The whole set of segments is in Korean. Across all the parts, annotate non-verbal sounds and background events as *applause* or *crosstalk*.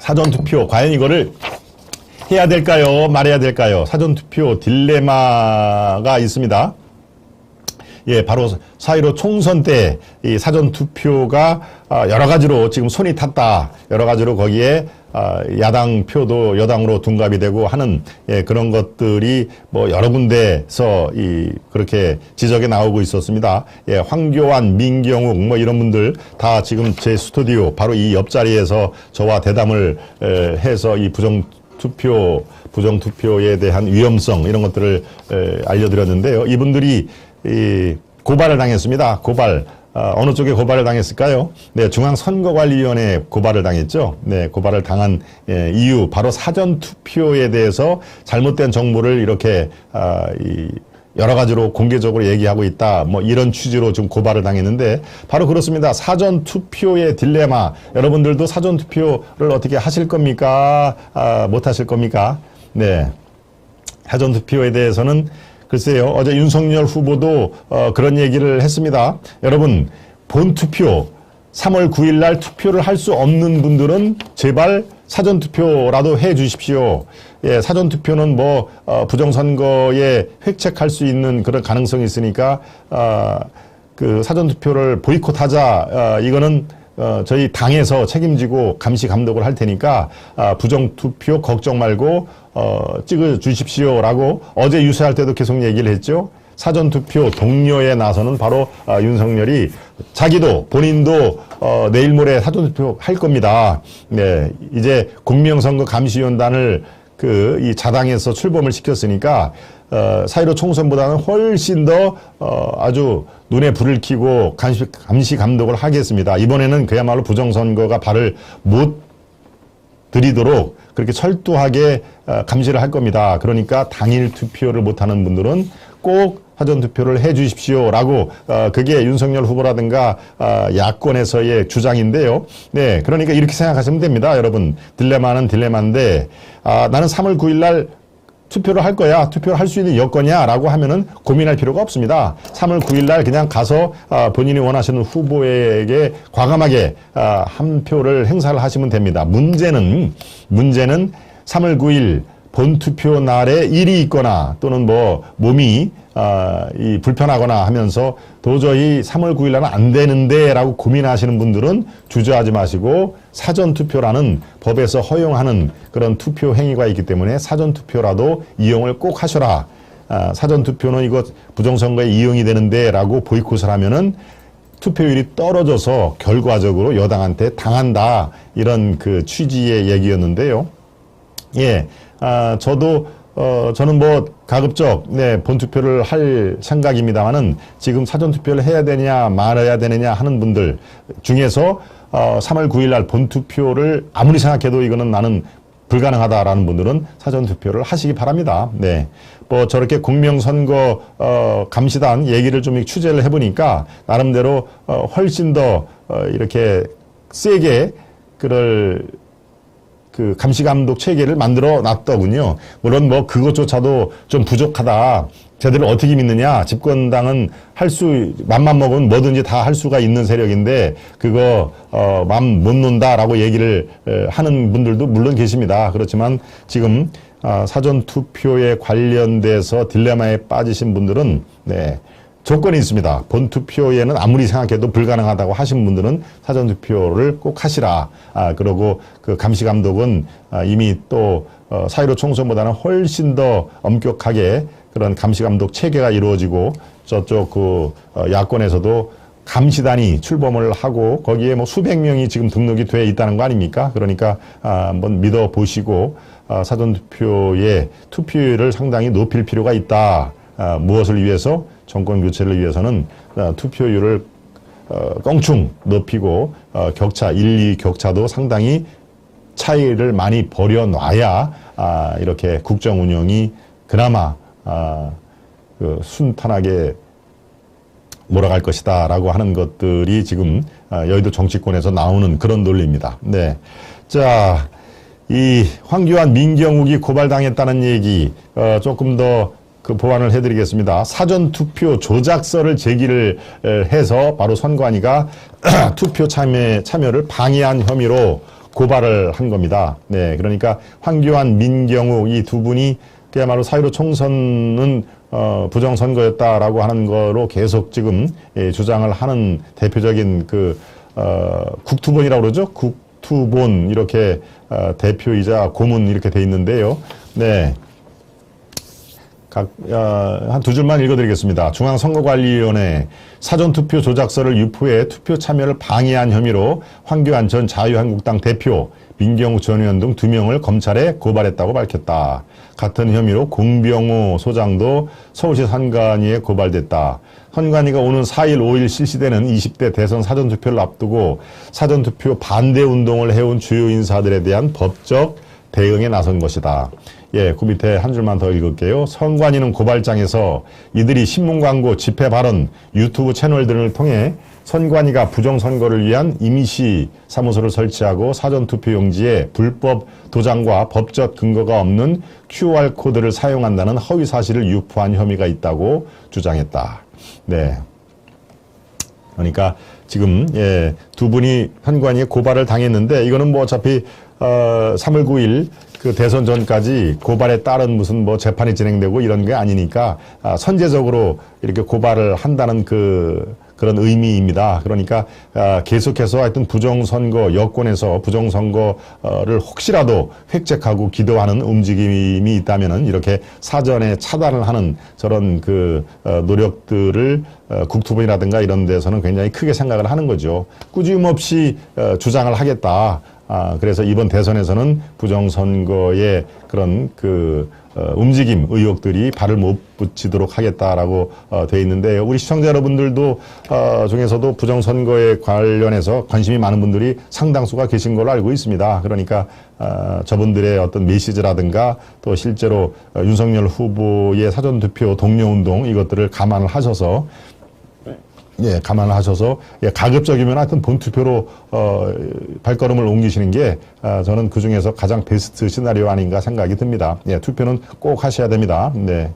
사전 투표 과연 이거를 해야 될까요? 말해야 될까요? 사전 투표 딜레마가 있습니다. 예, 바로 4.15 총선 때 이 사전 투표가 아, 여러 가지로 지금 손이 탔다. 여러 가지로 거기에 아, 야당 표도 여당으로 둔갑이 되고 하는 예, 그런 것들이 뭐 여러 군데서 이 그렇게 지적이 나오고 있었습니다. 예, 황교안, 민경욱 뭐 이런 분들 다 지금 제 스튜디오 바로 이 옆자리에서 저와 대담을 에, 해서 이 부정 투표, 부정 투표에 대한 위험성 이런 것들을 에, 알려드렸는데요. 이분들이 이 고발을 당했습니다. 고발. 어, 느 쪽에 고발을 당했을까요? 네, 중앙선거관리위원회에 고발을 당했죠. 네, 고발을 당한 예, 이유 바로 사전 투표에 대해서 잘못된 정보를 이렇게 아, 이 여러 가지로 공개적으로 얘기하고 있다. 뭐 이런 취지로 좀 고발을 당했는데 바로 그렇습니다. 사전 투표의 딜레마. 여러분들도 사전 투표를 어떻게 하실 겁니까? 아, 못 하실 겁니까? 네. 사전 투표에 대해서는 글쎄요. 어제 윤석열 후보도 어, 그런 얘기를 했습니다. 여러분 본 투표 3월 9일 날 투표를 할 수 없는 분들은 제발 사전 투표라도 해 주십시오. 예, 사전 투표는 뭐 어, 부정선거에 획책할 수 있는 그런 가능성이 있으니까 어, 그 사전 투표를 보이콧하자. 어, 이거는 어, 저희 당에서 책임지고 감시 감독을 할 테니까 아, 부정 투표 걱정 말고 어, 찍어 주십시오라고 어제 유세할 때도 계속 얘기를 했죠. 사전 투표 동료에 나서는 바로 아, 윤석열이 자기도 본인도 어, 내일 모레 사전 투표 할 겁니다. 네, 이제 국민선거 감시위원단을 그 이 자당에서 출범을 시켰으니까 어, 사이로 총선보다는 훨씬 더 어, 아주 눈에 불을 켜고 감시, 감시 감독을 하겠습니다. 이번에는 그야말로 부정선거가 발을 못 들이도록 그렇게 철두하게 어, 감시를 할 겁니다. 그러니까 당일 투표를 못하는 분들은 꼭 사전 투표를 해 주십시오라고 어, 그게 윤석열 후보라든가 어, 야권에서의 주장인데요. 네, 그러니까 이렇게 생각하시면 됩니다, 여러분. 딜레마는 딜레마인데 아, 나는 3월 9일 날 투표를 할 거야. 투표를 할 수 있는 여건이야라고 하면은 고민할 필요가 없습니다. 3월 9일 날 그냥 가서 아, 본인이 원하시는 후보에게 과감하게 아, 한 표를 행사를 하시면 됩니다. 문제는 문제는 3월 9일 본투표 날에 일이 있거나 또는 뭐 몸이 아, 이 불편하거나 하면서 도저히 3월 9일 날은 안 되는데 라고 고민하시는 분들은 주저하지 마시고 사전 투표라는 법에서 허용하는 그런 투표 행위가 있기 때문에 사전 투표라도 이용을 꼭 하셔라. 아, 사전 투표는 이거 부정선거에 이용이 되는데 라고 보이콧을 하면은 투표율이 떨어져서 결과적으로 여당한테 당한다 이런 그 취지의 얘기였는데요. 예, 아, 저도 어, 저는 뭐 가급적 네, 본투표를 할 생각입니다만은 지금 사전투표를 해야 되냐 말아야 되느냐 하는 분들 중에서 어, 3월 9일 날 본투표를 아무리 생각해도 이거는 나는 불가능하다라는 분들은 사전투표를 하시기 바랍니다. 네. 뭐 저렇게 공명선거 어, 감시단 얘기를 좀 취재를 해보니까 나름대로 어, 훨씬 더 어, 이렇게 세게 그럴 그 감시 감독 체계를 만들어 놨더군요. 물론 뭐 그것조차도 좀 부족하다. 저들을 어떻게 믿느냐? 집권당은 할 수 맘만 먹으면 뭐든지 다 할 수가 있는 세력인데 그거 어, 맘 못 논다라고 얘기를 에, 하는 분들도 물론 계십니다. 그렇지만 지금 아, 사전 투표에 관련돼서 딜레마에 빠지신 분들은 네. 조건이 있습니다. 본투표에는 아무리 생각해도 불가능하다고 하신 분들은 사전투표를 꼭 하시라. 아, 그러고 그 감시 감독은 아, 이미 또 어, 사이로 총선보다는 훨씬 더 엄격하게 그런 감시 감독 체계가 이루어지고 저쪽 그 어, 야권에서도 감시단이 출범을 하고 거기에 뭐 수백 명이 지금 등록이 돼 있다는 거 아닙니까? 그러니까 아, 한번 믿어 보시고 아, 사전 투표의 투표율을 상당히 높일 필요가 있다. 아, 무엇을 위해서 정권 교체를 위해서는 아, 투표율을 어, 껑충 높이고 어, 격차 1, 2 격차도 상당히 차이를 많이 벌여놔야 아, 이렇게 국정 운영이 그나마 아, 그 순탄하게 몰아갈 것이다 라고 하는 것들이 지금 아, 여의도 정치권에서 나오는 그런 논리입니다. 네, 자. 이 황교안 민경욱이 고발당했다는 얘기 어, 조금 더 그 보완을 해드리겠습니다. 사전 투표 조작서를 제기를 해서 바로 선관위가 *clears throat* 투표 참여, 참여를 방해한 혐의로 고발을 한 겁니다. 네, 그러니까 황교안, 민경욱 이두 분이 그야말로 사유로 총선은 어, 부정선거였다라고 하는 거로 계속 지금 예, 주장을 하는 대표적인 그 어, 국투본이라고 그러죠. 국투본 이렇게 어, 대표이자 고문 이렇게 돼 있는데요. 네. 각, 어, 한두 줄만 읽어드리겠습니다. 중앙선거관리위원회 사전투표 조작서를 유포해 투표 참여를 방해한 혐의로 황교안 전 자유한국당 대표, 민경욱 전 의원 등 두 명을 검찰에 고발했다고 밝혔다. 같은 혐의로 공병호 소장도 서울시 선관위에 고발됐다. 선관위가 오는 4일, 5일 실시되는 20대 대선 사전투표를 앞두고 사전투표 반대 운동을 해온 주요 인사들에 대한 법적 대응에 나선 것이다. 예, 그 밑에 한 줄만 더 읽을게요. 선관위는 고발장에서 이들이 신문 광고, 집회 발언, 유튜브 채널 등을 통해 선관위가 부정선거를 위한 임시 사무소를 설치하고 사전투표 용지에 불법 도장과 법적 근거가 없는 QR코드를 사용한다는 허위 사실을 유포한 혐의가 있다고 주장했다. 네. 그러니까 지금 예, 두 분이 선관위에 고발을 당했는데 이거는 뭐 어차피 어, 3월 9일 그 대선 전까지 고발에 따른 무슨 뭐 재판이 진행되고 이런 게 아니니까 아, 선제적으로 이렇게 고발을 한다는 그 그런 의미입니다. 그러니까 아, 계속해서 하여튼 부정선거 여권에서 부정선거를 혹시라도 획책하고 기도하는 움직임이 있다면은 이렇게 사전에 차단을 하는 저런 그 어, 노력들을 어, 국토부이라든가 이런 데서는 굉장히 크게 생각을 하는 거죠. 꾸준없이 어, 주장을 하겠다. 아, 그래서 이번 대선에서는 부정선거의 그런 그, 어, 움직임, 의혹들이 발을 못 붙이도록 하겠다라고 어, 돼 있는데 우리 시청자 여러분들도 어, 중에서도 부정선거에 관련해서 관심이 많은 분들이 상당수가 계신 걸로 알고 있습니다. 그러니까 어, 저분들의 어떤 메시지라든가 또 실제로 어, 윤석열 후보의 사전투표 동료운동 이것들을 감안을 하셔서 예, 감안을 하셔서 예, 가급적이면 하여튼 본투표로 어, 발걸음을 옮기시는 게 아, 저는 그 중에서 가장 베스트 시나리오 아닌가 생각이 듭니다. 예, 투표는 꼭 하셔야 됩니다. 네.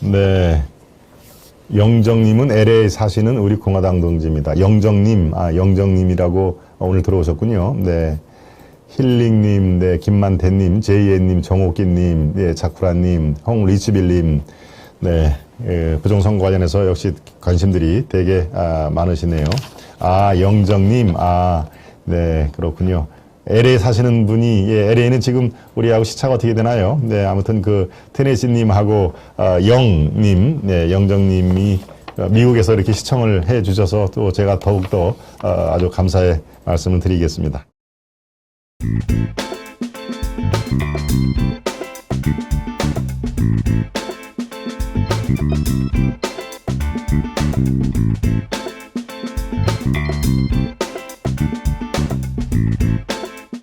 네. 영정님은 LA 사시는 우리 공화당 동지입니다. 영정님, 아, 영정님이라고 오늘 들어오셨군요. 네. 힐링님, 네, 김만태님, 제이애님, 정옥기님, 네, 자쿠라님, 홍리치빌님, 네, 예, 부정선거 관련해서 역시 관심들이 되게 아, 많으시네요. 아, 영정님, 아, 네, 그렇군요. LA 사시는 분이, 예, LA는 지금 우리하고 시차가 어떻게 되나요? 네, 아무튼 그 테네시님하고 아, 영님, 네, 영정님이 어, 미국에서 이렇게 시청을 해 주셔서 또 제가 더욱더 어, 아주 감사의 말씀을 드리겠습니다.